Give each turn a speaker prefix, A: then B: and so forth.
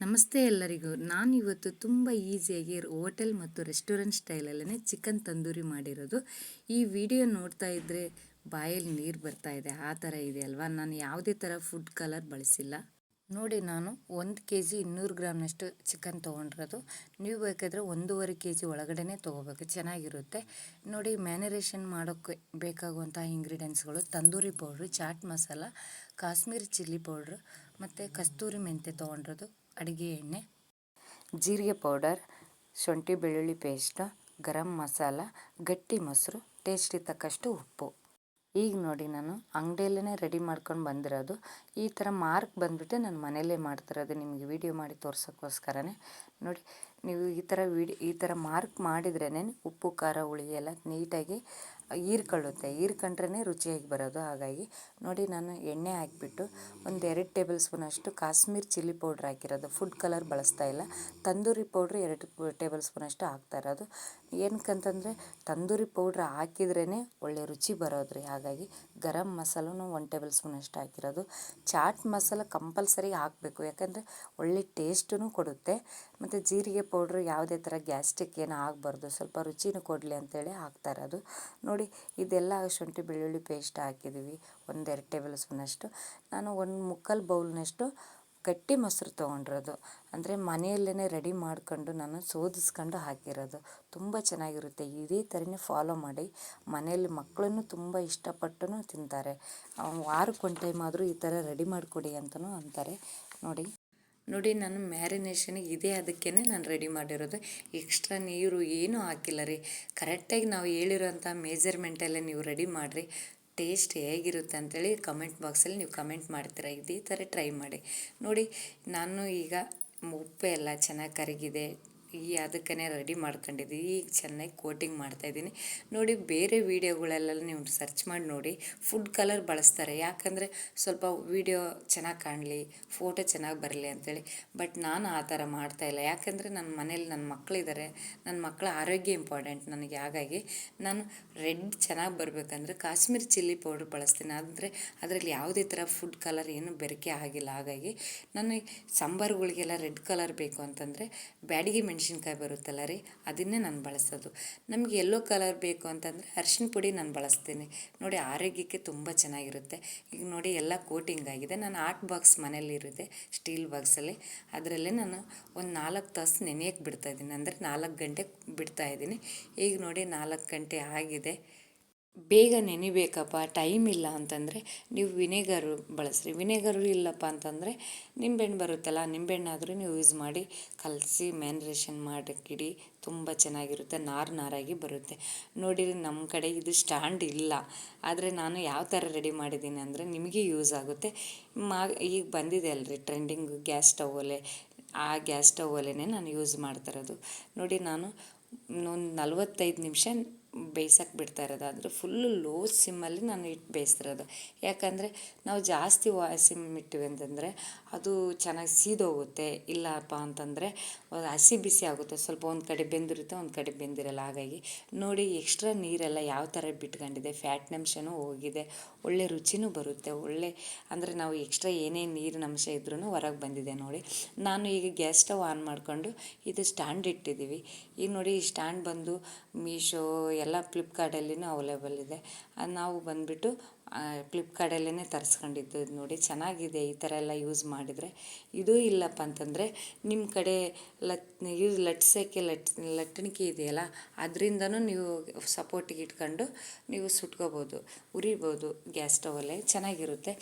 A: ನಮಸ್ತೆ ಎಲ್ಲರಿಗೂ. ನಾನು ಇವತ್ತು ತುಂಬ ಈಸಿಯಾಗಿ ಹೋಟೆಲ್ ಮತ್ತು ರೆಸ್ಟೋರೆಂಟ್ ಸ್ಟೈಲಲ್ಲೇ ಚಿಕನ್ ತಂದೂರಿ ಮಾಡಿರೋದು. ಈ ವಿಡಿಯೋ ನೋಡ್ತಾ ಇದ್ದರೆ ಬಾಯಲ್ಲಿ ನೀರು ಬರ್ತಾ ಇದೆ, ಆ ಥರ ಇದೆ ಅಲ್ವಾ? ನಾನು ಯಾವುದೇ ಥರ ಫುಡ್ ಕಲರ್ ಬಳಸಿಲ್ಲ. ನೋಡಿ, ನಾನು ಒಂದು ಕೆ ಜಿ ಇನ್ನೂರು ಗ್ರಾಮ್ನಷ್ಟು ಚಿಕನ್ ತೊಗೊಂಡಿರೋದು. ನೀವು ಬೇಕಾದರೆ ಒಂದೂವರೆ ಕೆ ಜಿ ಒಳಗಡೆ ತೊಗೋಬೇಕು. ಚೆನ್ನಾಗಿರುತ್ತೆ. ನೋಡಿ ಮ್ಯಾನರೇಷನ್ ಮಾಡೋಕ್ಕೆ ಬೇಕಾಗುವಂಥ ಇಂಗ್ರೀಡಿಯೆಂಟ್ಸ್ಗಳು tandoori powder, chaat masala, Kashmiri chilli powder, ಮತ್ತು ಕಸ್ತೂರಿ ಮೆಂತೆ ತೊಗೊಂಡಿರೋದು. ಅಡುಗೆ ಎಣ್ಣೆ, ಜೀರಿಗೆ ಪೌಡರ್, ಶುಂಠಿ ಬೆಳ್ಳುಳ್ಳಿ ಪೇಸ್ಟ್, ಗರಂ ಮಸಾಲ, ಗಟ್ಟಿ ಮೊಸರು ಟೇಸ್ಟಿಗೆ ತಕ್ಕಷ್ಟು ಉಪ್ಪು. ಈಗ ನೋಡಿ ನಾನು ಅಂಗಡಿಯಲ್ಲೇ ರೆಡಿ ಮಾಡ್ಕೊಂಡು ಬಂದಿರೋದು. ಈ ಥರ ಮಾರ್ಕ್ ಬಂದುಬಿಟ್ಟು ನಾನು ಮನೆಯಲ್ಲೇ ಮಾಡ್ತಿರೋದು ನಿಮಗೆ ವಿಡಿಯೋ ಮಾಡಿ ತೋರ್ಸೋಕ್ಕೋಸ್ಕರನೇ. ನೋಡಿ ನೀವು ಈ ಥರ ವಿಡಿ, ಈ ಥರ ಮಾರ್ಕ್ ಮಾಡಿದ್ರೇ ಉಪ್ಪು, ಖಾರ, ಹುಳಿ ಎಲ್ಲ ನೀಟಾಗಿ ಹೀರ್ಕೊಳ್ಳುತ್ತೆ. ಹೀರ್ಕೊಂಡ್ರೇ ರುಚಿಯಾಗಿ ಬರೋದು. ಹಾಗಾಗಿ ನೋಡಿ ನಾನು ಎಣ್ಣೆ ಹಾಕಿಬಿಟ್ಟು ಒಂದು ಎರಡು ಟೇಬಲ್ ಸ್ಪೂನಷ್ಟು ಕಾಶ್ಮೀರ್ ಚಿಲ್ಲಿ ಪೌಡ್ರ್ ಹಾಕಿರೋದು. ಫುಡ್ ಕಲರ್ ಬಳಸ್ತಾ ಇಲ್ಲ. ತಂದೂರಿ ಪೌಡ್ರ್ ಎರಡು ಟೇಬಲ್ ಸ್ಪೂನಷ್ಟು ಹಾಕ್ತಾ ಇರೋದು. ಏನಕ್ಕಂತಂದರೆ ತಂದೂರಿ ಪೌಡ್ರ್ ಹಾಕಿದ್ರೇ ಒಳ್ಳೆ ರುಚಿ ಬರೋದು ರೀ. ಹಾಗಾಗಿ ಗರಂ ಮಸಾಲೂ ಒಂದು ಟೇಬಲ್ ಸ್ಪೂನ್ ಅಷ್ಟು ಹಾಕಿರೋದು. ಚಾಟ್ ಮಸಾಲ ಕಂಪಲ್ಸರಿ ಹಾಕಬೇಕು. ಯಾಕಂದರೆ ಒಳ್ಳೆ ಟೇಸ್ಟೂ ಕೊಡುತ್ತೆ. ಮತ್ತು ಜೀರಿಗೆ ಪೌಡ್ರ್ ಯಾವುದೇ ಥರ ಗ್ಯಾಸ್ಟ್ರಿಕ್ ಏನು ಆಗಬಾರ್ದು. ಸ್ವಲ್ಪ ರುಚಿನೂ ಕೊಡಲಿ ಅಂತೇಳಿ ಹಾಕ್ತಾ ಇರೋದು ನೋಡಿ, ಇದೆಲ್ಲ ಶುಂಠಿ, ಬೆಳ್ಳುಳ್ಳಿ ಪೇಸ್ಟ್ ಹಾಕಿದ್ದೀವಿ. ಒಂದೆರಡು ಟೇಬಲ್ ಸ್ಪೂನಷ್ಟು ನಾನು ಒಂದು ಮುಕ್ಕಾಲು ಬೌಲ್ನಷ್ಟು ಗಟ್ಟಿ ಮೊಸರು ತೊಗೊಂಡಿರೋದು. ಅಂದರೆ ಮನೆಯಲ್ಲೇ ರೆಡಿ ಮಾಡ್ಕೊಂಡು ನಾನು ಸೋದಿಸ್ಕೊಂಡು ಹಾಕಿರೋದು. ತುಂಬ ಚೆನ್ನಾಗಿರುತ್ತೆ. ಇದೇ ಥರನೇ ಫಾಲೋ ಮಾಡಿ. ಮನೆಯಲ್ಲಿ ಮಕ್ಕಳನ್ನು ತುಂಬ ಇಷ್ಟಪಟ್ಟು ತಿಂತಾರೆ. ವಾರಕ್ಕೆ ಒಂದು ಟೈಮ್ ಆದರೂ ಈ ಥರ ರೆಡಿ ಮಾಡಿಕೊಡಿ ಅಂತಲೂ ಅಂತಾರೆ. ನೋಡಿ. ನೋಡಿ ನಾನು ಮ್ಯಾರಿನೇಷನಿಗೆ ಇದೇ ಅದಕ್ಕೇ ನಾನು ರೆಡಿ ಮಾಡಿರೋದು. ಎಕ್ಸ್ಟ್ರಾ ನೀರು ಏನೂ ಹಾಕಿಲ್ಲ ರೀ. ಕರೆಕ್ಟಾಗಿ ನಾವು ಹೇಳಿರೋಂಥ ಮೇಜರ್ಮೆಂಟಲ್ಲೇ ನೀವು ರೆಡಿ ಮಾಡಿರಿ. ಟೇಸ್ಟ್ ಹೇಗಿರುತ್ತೆ ಅಂತೇಳಿ ಕಮೆಂಟ್ ಬಾಕ್ಸಲ್ಲಿ ನೀವು ಕಮೆಂಟ್ ಮಾಡ್ತೀರಾ. ಇದೇ ಥರ ಟ್ರೈ ಮಾಡಿ. ನೋಡಿ, ನಾನು ಈಗ ಉಪ್ಪು ಎಲ್ಲ ಚೆನ್ನಾಗಿ ಕರಗಿದೆ. ಈ ಅದಕ್ಕೇ ರೆಡಿ ಮಾಡ್ಕೊಂಡಿದ್ದೀವಿ ಈಗ ಚೆನ್ನಾಗಿ ಕೋಟಿಂಗ್ ಮಾಡ್ತಾಯಿದ್ದೀನಿ ನೋಡಿ, ಬೇರೆ ವೀಡಿಯೋಗಳೆಲ್ಲ ನೀವು ಸರ್ಚ್ ಮಾಡಿ ನೋಡಿ ಫುಡ್ ಕಲರ್ ಬಳಸ್ತಾರೆ. ಯಾಕಂದರೆ ಸ್ವಲ್ಪ ವೀಡಿಯೋ ಚೆನ್ನಾಗಿ ಕಾಣಲಿ ಫೋಟೋ ಚೆನ್ನಾಗಿ ಬರಲಿ ಅಂತೇಳಿ. ಬಟ್ ನಾನು ಆ ಥರ ಮಾಡ್ತಾಯಿಲ್ಲ ಯಾಕಂದರೆ ನನ್ನ ಮನೇಲಿ ನನ್ನ ಮಕ್ಕಳಿದ್ದಾರೆ ನನ್ನ ಮಕ್ಕಳ ಆರೋಗ್ಯ ಇಂಪಾರ್ಟೆಂಟ್ ನನಗೆ. ಹಾಗಾಗಿ ನಾನು ರೆಡ್ ಚೆನ್ನಾಗಿ ಬರಬೇಕಂದ್ರೆ ಕಾಶ್ಮೀರಿ ಚಿಲ್ಲಿ ಪೌಡ್ರ್ ಬಳಸ್ತೀನಿ. ಆದರೆ ಅದರಲ್ಲಿ ಯಾವುದೇ ಥರ ಫುಡ್ ಕಲರ್ ಏನು ಬೆರಕೆ ಆಗಿಲ್ಲ. ಹಾಗಾಗಿ ನಾನು ಸಾಂಬಾರುಗಳಿಗೆಲ್ಲ ರೆಡ್ ಕಲರ್ ಬೇಕು ಅಂತಂದರೆ ಬ್ಯಾಡಿಗೆ ಮೆಣಸು ಮೆಣಸಿನ್ಕಾಯಿ ಬರುತ್ತಲ್ಲ ರೀ, ಅದನ್ನೇ ನಾನು ಬಳಸೋದು. ನಮಗೆ ಎಲ್ಲೋ ಕಲರ್ ಬೇಕು ಅಂತಂದರೆ ಅರ್ಶಿನ ಪುಡಿ ನಾನು ಬಳಸ್ತೀನಿ. ನೋಡಿ ಆರೋಗ್ಯಕ್ಕೆ ತುಂಬ ಚೆನ್ನಾಗಿರುತ್ತೆ. ಈಗ ನೋಡಿ ಎಲ್ಲ ಕೋಟಿಂಗ್ ಆಗಿದೆ. ನಾನು ಆರ್ಟ್ ಬಾಕ್ಸ್ ಮನೇಲಿರುತ್ತೆ ಸ್ಟೀಲ್ ಬಾಕ್ಸಲ್ಲಿ. ಅದರಲ್ಲೇ ನಾನು ಒಂದು ನಾಲ್ಕು ತಾಸು ನೆನೆಯಕ್ಕೆ ಬಿಡ್ತಾಯಿದ್ದೀನಿ ಅಂದರೆ ನಾಲ್ಕು ಗಂಟೆ ಬಿಡ್ತಾಯಿದ್ದೀನಿ ಈಗ ನೋಡಿ ನಾಲ್ಕು ಗಂಟೆ ಆಗಿದೆ. ಬೇಗ ನೆನಿಬೇಕಪ್ಪ, ಟೈಮ್ ಇಲ್ಲ ಅಂತಂದರೆ ನೀವು ವಿನೆಗರು ಬಳಸ್ರಿ. ವಿನೆಗರು ಇಲ್ಲಪ್ಪ ಅಂತಂದರೆ ನಿಂಬೆಹಣ್ಣು ಬರುತ್ತಲ್ಲ, ನಿಂಬೆಹಣ್ಣಾದರೂ ನೀವು ಯೂಸ್ ಮಾಡಿ ಕಲಸಿ ಮ್ಯಾನ್ರೇಷನ್ ಮಾಡಿಕ್ಕಿಡಿ ತುಂಬ ಚೆನ್ನಾಗಿರುತ್ತೆ, ನಾರು ನಾರಾಗಿ ಬರುತ್ತೆ. ನೋಡಿರಿ ನಮ್ಮ ಕಡೆ ಇದು ಸ್ಟ್ಯಾಂಡ್ ಇಲ್ಲ, ಆದರೆ ನಾನು ಯಾವ ಥರ ರೆಡಿ ಮಾಡಿದ್ದೀನಿ ಅಂದರೆ ನಿಮಗೆ ಯೂಸ್ ಆಗುತ್ತೆ. ಮಾ, ಈಗ ಬಂದಿದೆ ಅಲ್ರಿ ಟ್ರೆಂಡಿಂಗ್ ಗ್ಯಾಸ್ ಸ್ಟವ್ ಒಲೆ ಆ ಗ್ಯಾಸ್ ಸ್ಟವ್ ಒಲೆನೇ ನಾನು ಯೂಸ್ ಮಾಡ್ತಿರೋದು ನೋಡಿ ನಾನು ಒಂದು ನಲ್ವತ್ತೈದು ನಿಮಿಷ ಬೇಯ್ಸಕ್ಕೆ ಬಿಡ್ತಾ ಇರೋದು. ಆದರೆ ಫುಲ್ಲು ಲೋ ಸಿಮ್ಮಲ್ಲಿ ನಾನು ಇಟ್ಟು ಬೇಯಿಸ್ತಿರೋದು. ಯಾಕಂದರೆ ನಾವು ಜಾಸ್ತಿ ವಾ ಸಿಮ್ ಇಟ್ಟಿವಿ ಅಂತಂದರೆ ಅದು ಚೆನ್ನಾಗಿ ಸೀದೋಗುತ್ತೆ. ಇಲ್ಲಪ್ಪ ಅಂತಂದರೆ ಹಸಿ ಬಿಸಿ ಆಗುತ್ತೆ. ಸ್ವಲ್ಪ ಒಂದು ಕಡೆ ಬೆಂದಿರುತ್ತೆ, ಒಂದು ಕಡೆ ಬೆಂದಿರಲ್ಲ ಹಾಗಾಗಿ. ನೋಡಿ ಎಕ್ಸ್ಟ್ರಾ ನೀರೆಲ್ಲ ಯಾವ ಥರ ಬಿಟ್ಕೊಂಡಿದೆ. ಫ್ಯಾಟ್ ಹೋಗಿದೆ. ಒಳ್ಳೆ ರುಚಿನೂ ಬರುತ್ತೆ. ಒಳ್ಳೆ ಅಂದರೆ ನಾವು ಎಕ್ಸ್ಟ್ರಾ ಏನೇ ನೀರಿನ ಅಂಶ ಇದ್ರೂ ಹೊರಗೆ ಬಂದಿದೆ ನೋಡಿ. ನಾನು ಈಗ ಗ್ಯಾಸ್ ಸ್ಟವ್ ಆನ್ ಮಾಡಿಕೊಂಡು ಇದು ಸ್ಟ್ಯಾಂಡ್ ಇಟ್ಟಿದ್ದೀವಿ ಈಗ ನೋಡಿ ಸ್ಟ್ಯಾಂಡ್ ಬಂದು ಮೀಶೋ ಎಲ್ಲ ಫ್ಲಿಪ್ಕಾರ್ಟಲ್ಲಿನೂ ಅವೈಲೇಬಲ್ ಇದೆ. ಅದು ನಾವು ಬಂದುಬಿಟ್ಟು ಫ್ಲಿಪ್ಕಾರ್ಟಲ್ಲೇ ತರಿಸ್ಕೊಂಡಿದ್ದು ನೋಡಿ, ಚೆನ್ನಾಗಿದೆ ಈ ಥರ ಎಲ್ಲ ಯೂಸ್ ಮಾಡಿದರೆ. ಇದು ಇಲ್ಲಪ್ಪ ಅಂತಂದರೆ, ನಿಮ್ಮ ಕಡೆ ಲತ್ ಯೂಸ್ ಲಟ್ಸೋಕ್ಕೆ ಲಟ್, ಲಟ್ಟಣಿಕೆ ಇದೆಯಲ್ಲ, ಅದರಿಂದನೂ ನೀವು ಸಪೋರ್ಟಿಗೆ ಇಟ್ಕೊಂಡು ನೀವು ಸುಟ್ಕೋಬೋದು, ಉರಿಬೋದು ಗ್ಯಾಸ್ ಸ್ಟವಲ್ಲೇ ಚೆನ್ನಾಗಿರುತ್ತೆ.